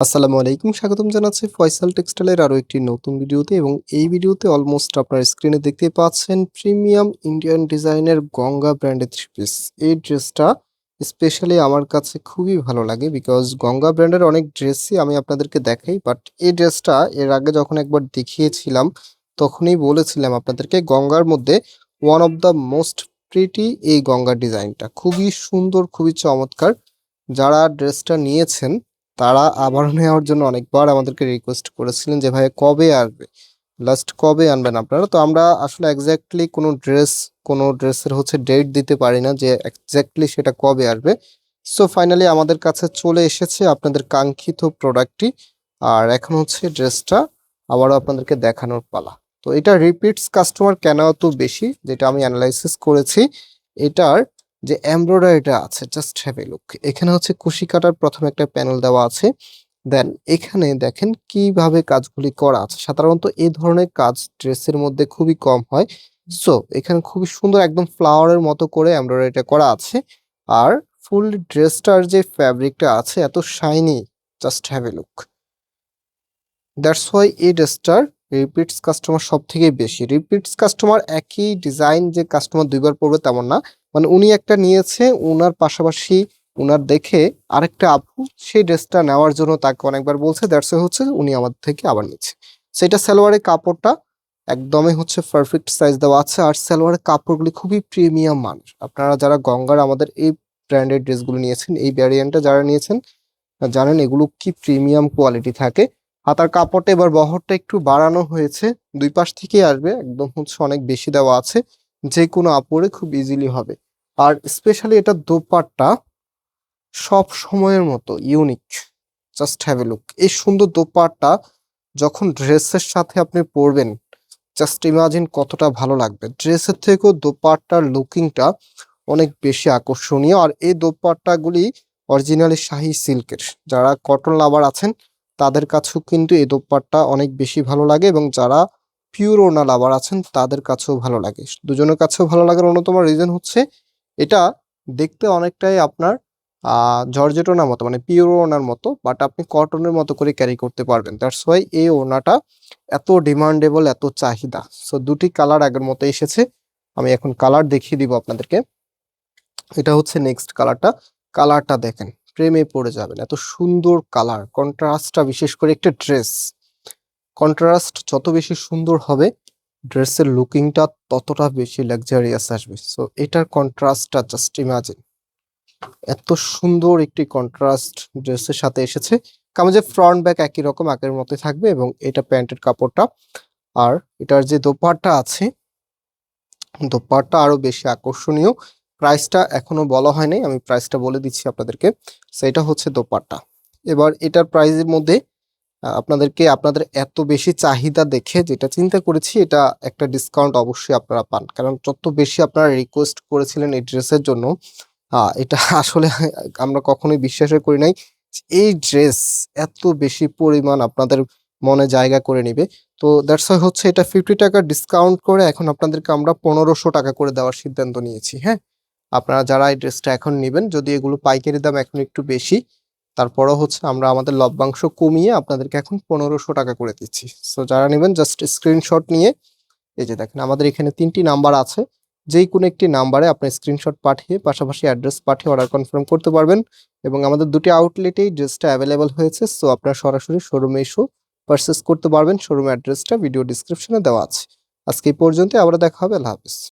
আসসালামু আলাইকুম, স্বাগতম জানাচ্ছি ফয়সাল টেক্সটাইলের আরও একটি নতুন ভিডিওতে এবং এই ভিডিওতে অলমোস্ট আপনার স্ক্রিনে দেখতে পাচ্ছেন প্রিমিয়াম ইন্ডিয়ান ডিজাইনের গঙ্গা ব্র্যান্ডের থ্রি পিস এই ড্রেসটা স্পেশালি আমার কাছে খুবই ভালো লাগে বিকজ গঙ্গা ব্র্যান্ডের অনেক ড্রেসই আমি আপনাদেরকে দেখাই বাট এই ড্রেসটা এর আগে যখন একবার দেখিয়েছিলাম, তখনই বলেছিলাম আপনাদেরকে গঙ্গার মধ্যে one of the most pretty এই গঙ্গা ডিজাইনটা খুবই সুন্দর, খুবই চমৎকার। যারা ড্রেসটা নিয়েছেন তারা আবার নেওয়ার জন্য অনেকবার আমাদেরকে রিকোয়েস্ট করেছিলেন যে ভাই কবে আসবে? লাস্ট কবে আনবেন আপনারা? তো আমরা আসলে এক্স্যাক্টলি কোনো ড্রেস কোনো ড্রেসের হচ্ছে ডেট দিতে পারি না যে এক্স্যাক্টলি সেটা কবে আসবে। সো ফাইনালি আমাদের কাছে চলে এসেছে আপনাদের কাঙ্ক্ষিত প্রোডাক্টটি আর এখন হচ্ছে ড্রেসটা আবারও আপনাদেরকে দেখানোর পালা। তো এটা রিপিটস কাস্টমার কেন এত বেশি? যেটা আমি অ্যানালাইসিস করেছি, এটার যে এমব্রয়ডারিটা আছে জাস্ট হ্যাভ এ লুক এখানে হচ্ছে কুশি কাটার প্রথমে একটা প্যানেল দেওয়া আছে। দেন এখানে দেখেন কীভাবে কাজগুলি করা আছে। সাধারণত এই ধরনের কাজ ড্রেসের মধ্যে খুবই কম হয়। সো এখানে খুবই সুন্দর একদম ফ্লাওয়ারের মতো করে এমব্রয়ডারিটা করা আছে। আর ফুল ড্রেসটার যে ফ্যাব্রিকটা আছে, এত shiny just have a look that's why এই ড্রেসটার রিপিটস কাস্টমার সব থেকে বেশি। রিপিটস কাস্টমার একই ডিজাইন যে কাস্টমার দুইবার পড়বে তেমন না। মানে উনি একটা নিয়েছে ওনার পাশাপাশি ওনার দেখে আরেকটা আপু সেই ড্রেসটা নেওয়ার জন্য তাকে অনেকবার বলছে দ্যাটস হচ্ছে উনি আমাদের থেকে আবার নিচ্ছে। সেটা সালোয়ারের কাপড়টা একদমই হচ্ছে পারফেক্ট সাইজ দেওয়া আছে, আর সালোয়ারের কাপড়গুলি খুবই প্রিমিয়াম মানের। আপনারা যারা গঙ্গার আমাদের এই ব্র্যান্ডেড ড্রেসগুলো নিয়েছেন, এই ভ্যারিয়েন্টটা যারা নিয়েছেন, জানেন এগুলো কি প্রিমিয়াম কোয়ালিটি থাকে। হাতার কাপড়টা এবার বহরটা একটু বাড়ানো হয়েছে, দুই পাশ থেকেই আসবে, একদম হচ্ছে অনেক বেশি দেওয়া আছে। যে কোনো আপরে খুব ইজিলি হবে। আর স্পেশালি এটা দোপাট্টা সব সময়ের মতো unique just have a look এই সুন্দর দোপাট্টা যখন ড্রেসের সাথে আপনি পরবেন জাস্ট ইমাজিন কতটা ভালো লাগবে। ড্রেসের থেকেও দোপাট্টার লুকিংটা অনেক বেশি আকর্ষণীয়। আর এই দোপাট্টাগুলি অরিজিনালি শাহি সিল্কের। যারা কটন লাভার আছেন, তাদের কাছেও কিন্তু এই দোপাট্টা অনেক বেশি ভালো লাগে এবং যারা পিওর ওনা লাভার আছেন, তাদের কাছেও ভালো লাগে। দুজনের কাছেও ভালো লাগার অন্যতম রিজন হচ্ছে, এটা দেখতে অনেকটাই আপনার জর্জেট ওনার মতো মানে পিওর ওনার মতো বাট আপনি কটনের মতো করে ক্যারি করতে পারবেন। দ্যাটস ওয়াই এই ওনাটা এত ডিমান্ডেবল এত চাহিদা। সো দুটি কালার আগের মতো এসেছে। আমি এখন কালার দেখিয়ে দিব আপনাদেরকে। এটা হচ্ছে নেক্সট কালারটা কালারটা দেখেন, প্রেমে পড়ে যাবেন। এত সুন্দর কালার কন্ট্রাস্টটা বিশেষ করে একটা ড্রেস কন্ট্রাস্ট যত বেশি সুন্দর হবে ড্রেসের লুকিংটা ততটা বেশি লাক্সারিয়াস আসবে। সো এটার কন্ট্রাস্টটা জাস্ট ইমাজিন এত সুন্দর একটি কন্ট্রাস্ট ড্রেসের সাথে এসেছে। কামেজের ফ্রন্ট ব্যাক একই রকম, আগের মতোই থাকবে এবং এটা প্যান্টের কাপড়টা। আর এটার যে দোপাট্টা আছে, দোপাট্টা আরও বেশি আকর্ষণীয়। প্রাইসটা এখনও বলা হয়নি, আমি প্রাইসটা বলে দিচ্ছি আপনাদেরকে। সেটা হচ্ছে দোপাট্টা। এবার এটার প্রাইসের মধ্যে আপনাদেরকে আপনাদের এত বেশি চাহিদা দেখে যেটা চিন্তা করেছি, এটা একটা ডিসকাউন্ট অবশ্যই আপনারা পান। কারণ যত বেশি আপনারা রিকোয়েস্ট করেছিলেন এই ড্রেসের জন্য এটা আসলে আমরা কখনোই বিশ্বাসই করি নাই এই ড্রেস এত বেশি পরিমাণ আপনাদের মনে জায়গা করে নিবে। তো দ্যাটস ওয়াই হচ্ছে এটা ফিফটি টাকা ডিসকাউন্ট করে এখন আপনাদেরকে আমরা পনেরোশো টাকা করে দেওয়ার সিদ্ধান্ত নিয়েছি হ্যাঁ? আপনারা যারা এই ড্রেসটা এখন নেবেন, যদি এগুলো পাইকারি দাম এখন একটু বেশি তারপরও হচ্ছে আমরা আমাদের লভ্যাংশ কমিয়ে আপনাদেরকে এখন পনেরোশো টাকা করে দিচ্ছি। সো যারা নেবেন জাস্ট স্ক্রিনশট নিয়ে, এই যে দেখেন, আমাদের এখানে তিনটি নাম্বার আছে। যেই কোনো একটি নাম্বারে আপনি স্ক্রিনশট পাঠিয়ে, পাশাপাশি অ্যাড্রেস পাঠিয়ে অর্ডার কনফার্ম করতে পারবেন। এবং আমাদের দুটি আউটলেটেই ড্রেসটা অ্যাভেলেবেল হয়েছে। সো আপনারা সরাসরি শোরুমে এসেও পারচেস করতে পারবেন। শোরুম অ্যাড্রেসটা ভিডিও ডিসক্রিপশনে দেওয়া আছে। আজকে এই পর্যন্ত আবার দেখা হবে। আল্লাহ হাফিজ।